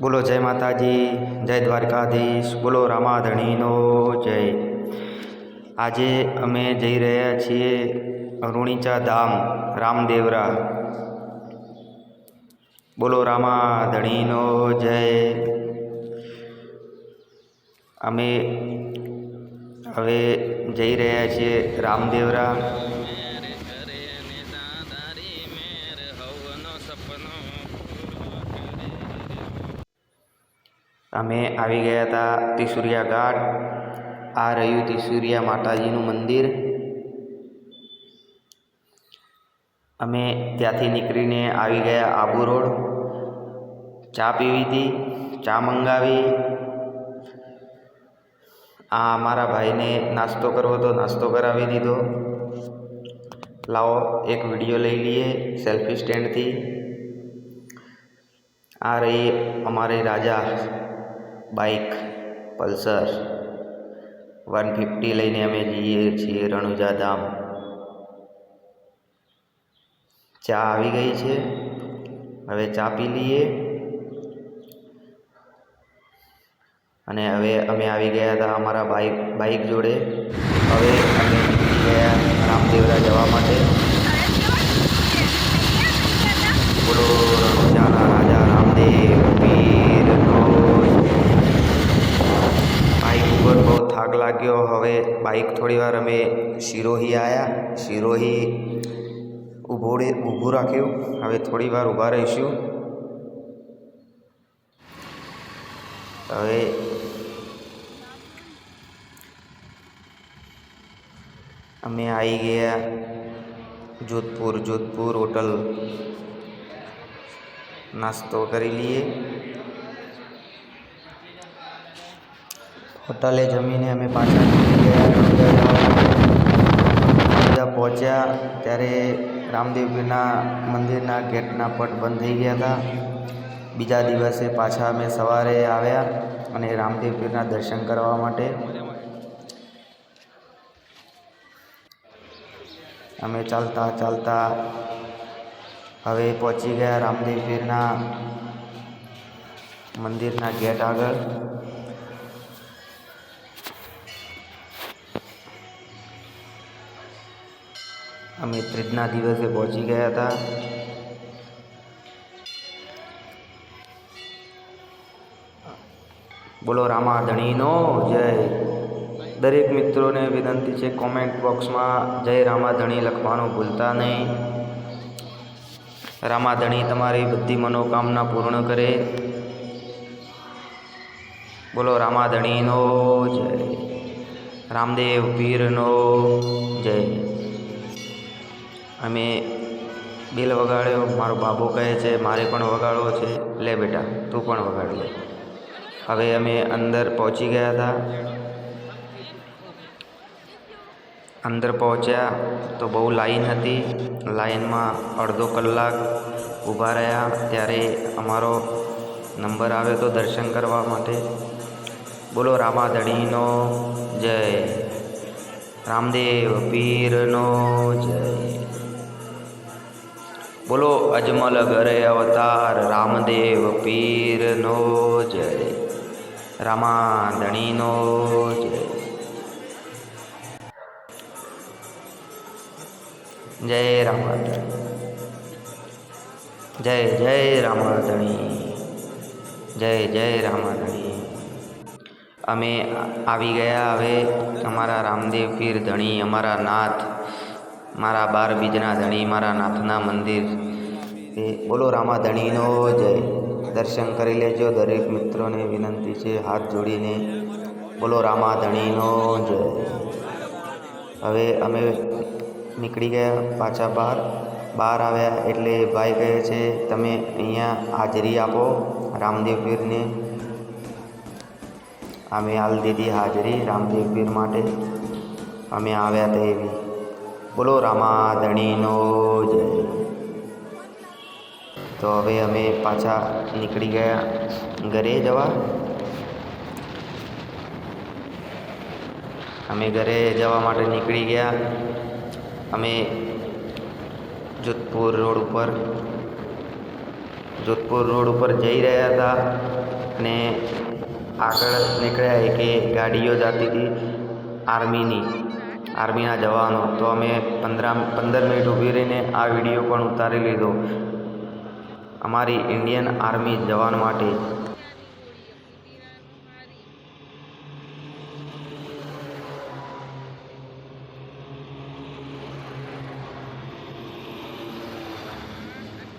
બોલો જય માતાજી, જય દ્વારકાધીશ, બોલો રામાધણીનો જય. આજે અમે જઈ રહ્યા છીએ અરુણિચા ધામ, રામદેવરા. બોલો રામાધણીનો જય. અમે હવે જઈ રહ્યા છીએ રામદેવરા મેરે કરે ને દાદારી મેર હવનો સપનો અમે આવી ગયા હતા ત્રિસુરિયા ઘાટ. આ રહ્યું ત્રિસુરિયા માતાજીનું મંદિર. અમે ત્યાંથી નીકળીને આવી ગયા આબુ રોડ. ચા પીવી હતી, ચા મંગાવી. આ અમારા ભાઈને નાસ્તો કરવો હતો, નાસ્તો કરાવી દીધો. લાવો, એક વીડિયો લઈ લઈએ સેલ્ફી સ્ટેન્ડથી. આ રહી અમારી રાજા બાઇક, પલ્સર, વન ફિફ્ટી લઈને અમે જઈએ છીએ રણુજા ધામ. ચા આવી ગઈ છે. હવે ચા પી લઈએ. અને હવે અમે આવી ગયા હતા અમારા બાઇક બાઇક જોડે. હવે અમે નીકળી ગયા રામદેવરા જવા માટે. બોલો, રણુજાના રાજા રામદેવ પીરનો બાઇક ઉપર લાગ્યો. હવે બાઇક થોડી વાર અમે શિરોહી આવ્યા શિરોહી ઊભો ઊભું રાખ્યું. હવે થોડી વાર ઊભા રહીશું. હવે અમે આવી ગયા જોધપુર. જોધપુર હોટલ નાસ્તો કરી લઈએ. હોટલે જમીને અમે પાછા ગયા પહોંચ્યા. ત્યારે રામદેવપીરના મંદિરના ગેટના પટ બંધ થઈ ગયા હતા. બીજા દિવસે પાછા અમે સવારે આવ્યા અને રામદેવપીરના દર્શન કરવા માટે. અમે ચાલતા ચાલતા હવે પહોંચી ગયા રામદેવ પીરના મંદિરના ગેટ આગળ. અમે ત્રીજના દિવસે પહોંચી ગયા હતા. બોલો રામા ધણીનો જય. દરેક મિત્રોને વિનંતી છે કોમેન્ટ બોક્સમાં જય રામાધણી લખવાનું ભૂલતા નહીં. રામાધણી તમારી બધી મનોકામના પૂર્ણ કરે. બોલો રામાધણીનો જય. રામદેવ પીરનો જય. અમે બેલ વગાડ્યો, મારો બાબો કહે છે, મારે પણ વગાડવો છે. લે બેટા, તું પણ વગાડી લે. હવે અમે અંદર પહોંચી ગયા હતા. અંદર પહોંચ્યા તો બહુ લાઈન હતી. લાઈનમાં અડધો કલાક ઊભા રહ્યા. ત્યારે અમારો નંબર આવ્યો તો દર્શન કરવા માટે. બોલો, રામાધણીનો જય. રામદેવ પીરનો જય. બોલો, અજમલ ઘરે અવતાર, રામદેવ પીરનો જય, રામાધણીનો જય. જય રામાધણી. જય જય રામાધણી. જય જય રામાધણી. અમે આવી ગયા હવે અમારા રામદેવ પીર ધણી, અમારા નાથ મારા બાર બીજના ધણી, મારા નાથના મંદિર. એ બોલો રામાધણીનો જય. દર્શન કરી લેજો દરેક મિત્રોને વિનંતી છે, હાથ જોડીને. બોલો રામાધણીનો જય. હવે અમે નીકળી ગયા પાછા બહાર. બહાર આવ્યા એટલે ભાઈ કહે છે, તમે અહીંયા હાજરી આપો રામદેવ પીરને. અમે હાલ દીધી હાજરી રામદેવ પીર માટે. અમે આવ્યા તે એવી બોલો રામાધણીનો જય. તો હવે અમે પાછા નીકળી ગયા ઘરે જવા. અમે ઘરે જવા માટે નીકળી ગયા. અમે જોધપુર રોડ ઉપર, જોધપુર રોડ ઉપર જઈ રહ્યા હતા અને આગળ નીકળ્યા કે ગાડીઓ જતી હતી આર્મીની. આર્મીના જવાનો. તો અમે પંદર પંદર મિનિટ ઊભી રહીને આ વીડિયો પણ ઉતારી લીધો. અમારી ઇન્ડિયન આર્મી જવાન માટે